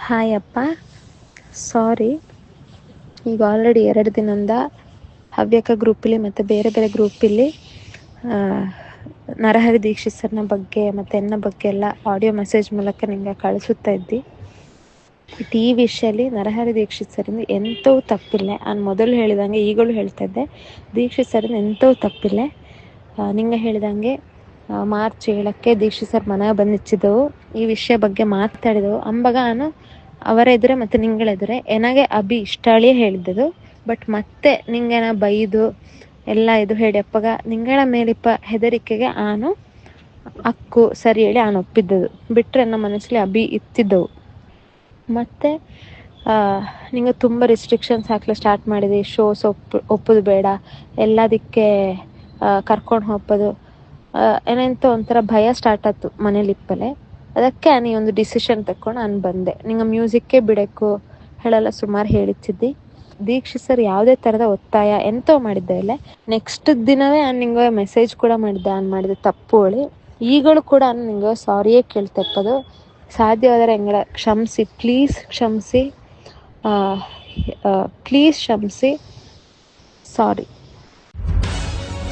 Hi ಅಪ್ಪ. ಸಾರಿ ಈಗ already ಎರಡು ದಿನದಿಂದ ಹವ್ಯಕ ಗ್ರೂಪಲ್ಲಿ ಮತ್ತು ಬೇರೆ ಬೇರೆ ಗ್ರೂಪಲ್ಲಿ ನರಹರಿ ದೀಕ್ಷಿತ್ ಸರ್ನ ಬಗ್ಗೆ ಮತ್ತು ಎನ್ನ ಬಗ್ಗೆ ಎಲ್ಲ ಆಡಿಯೋ ಮೆಸೇಜ್ ಮೂಲಕ ನಿಮಗೆ ಕಳಿಸುತ್ತಾ ಇದ್ದಿ. ಬಟ್ ಈ ವಿಷಯಲ್ಲಿ ನರಹರಿ ದೀಕ್ಷಿತ್ ಸರಿಂದ ಎಂಥವು ತಪ್ಪಿಲ್ಲ. ನಾನು ಮೊದಲು ಹೇಳಿದಂಗೆ ಈಗಲೂ ಹೇಳ್ತಾ ಇದ್ದೆ. ದೀಕ್ಷಿತ್ ಸರಿಂದ ಎಂಥವು ತಪ್ಪಿಲ್ಲ. ನಿಂಗೆ ಹೇಳಿದಂಗೆ ಮಾರ್ಚ್ ಏಳಕ್ಕೆ ದೀಕ್ಷಿತ್ ಸರ್ ಮನೆಗೆ ಬಂದಿಚ್ಚಿದ್ದೆವು. ಈ ವಿಷಯ ಬಗ್ಗೆ ಮಾತಾಡಿದೆವು. ಅಂಬಾಗ ನಾನು ಅವರ ಎದುರೆ ಮತ್ತು ನಿಂಗಳ ಏನಾಗೆ ಅಭಿ ಇಷ್ಟಾಳಿಯೇ ಹೇಳಿದ್ದದು. ಬಟ್ ಮತ್ತೆ ನಿಂಗೆನ ಬೈದು ಎಲ್ಲ ಇದು ಹೇಳಿ ಅಪ್ಪಗ, ನಿಂಗಳ ಮೇಲಿಪ್ಪ ಹೆದರಿಕೆಗೆ ಆನು ಅಕ್ಕು ಸರಿ ಹೇಳಿ ಆನು ಒಪ್ಪಿದ್ದದು. ಬಿಟ್ಟರೆ ನನ್ನ ಮನಸ್ಸಲ್ಲಿ ಅಭಿ ಇತ್ತಿದ್ದವು. ಮತ್ತು ನಿಂಗೆ ತುಂಬ ರಿಸ್ಟ್ರಿಕ್ಷನ್ಸ್ ಹಾಕ್ಲಿ ಸ್ಟಾರ್ಟ್ ಮಾಡಿದೆ. ಶೋಸ್ ಒಪ್ಪು, ಒಪ್ಪೋದು ಬೇಡ. ಎಲ್ಲದಕ್ಕೆ ಕರ್ಕೊಂಡು ಹೋಗೋದು ಏನಂತ ಒಂಥರ ಭಯ ಸ್ಟಾರ್ಟ್ ಆಯ್ತು ಮನೇಲಿ ಇಪ್ಪಲೆ ಅದಕ್ಕೆ ನೀ ಒಂದು ಡಿಸಿಷನ್ ತಕೊಂಡು ನಾನು ಬಂದೆ. ನಿಂಗೆ ಮ್ಯೂಸಿಕ್ಕೇ ಬಿಡಬೇಕು ಹೇಳಲ್ಲ, ಸುಮಾರು ಹೇಳಿತಿದ್ದಿ ದೀಕ್ಷಿತ್ ಸರ್ ಯಾವುದೇ ಥರದ ಒತ್ತಾಯ ಎಂತೋ ಮಾಡಿದ್ದೆ ಇಲ್ಲ ನೆಕ್ಸ್ಟ್ ದಿನವೇ ನಾನು ನಿಂಗೆ ಮೆಸೇಜ್ ಕೂಡ ಮಾಡಿದ್ದೆ. ನಾನು ಮಾಡಿದ ತಪ್ಪು ಹೇಳಿ. ಈಗಲೂ ಕೂಡ ನಾನು ನಿಂಗೆ ಸಾರಿಯೇ ಕೇಳ್ತಪ್ಪದು ಸಾಧ್ಯವಾದರೆ ಹೆಂಗಡ ಕ್ಷಮಿಸಿ ಪ್ಲೀಸ್ ಕ್ಷಮಿಸಿ. ಪ್ಲೀಸ್ ಕ್ಷಮಿಸಿ. ಸಾರಿ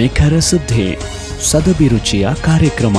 ನಿಖರ ಸುದ್ದಿ, ಸದಭಿರುಚಿಯ ಕಾರ್ಯಕ್ರಮ.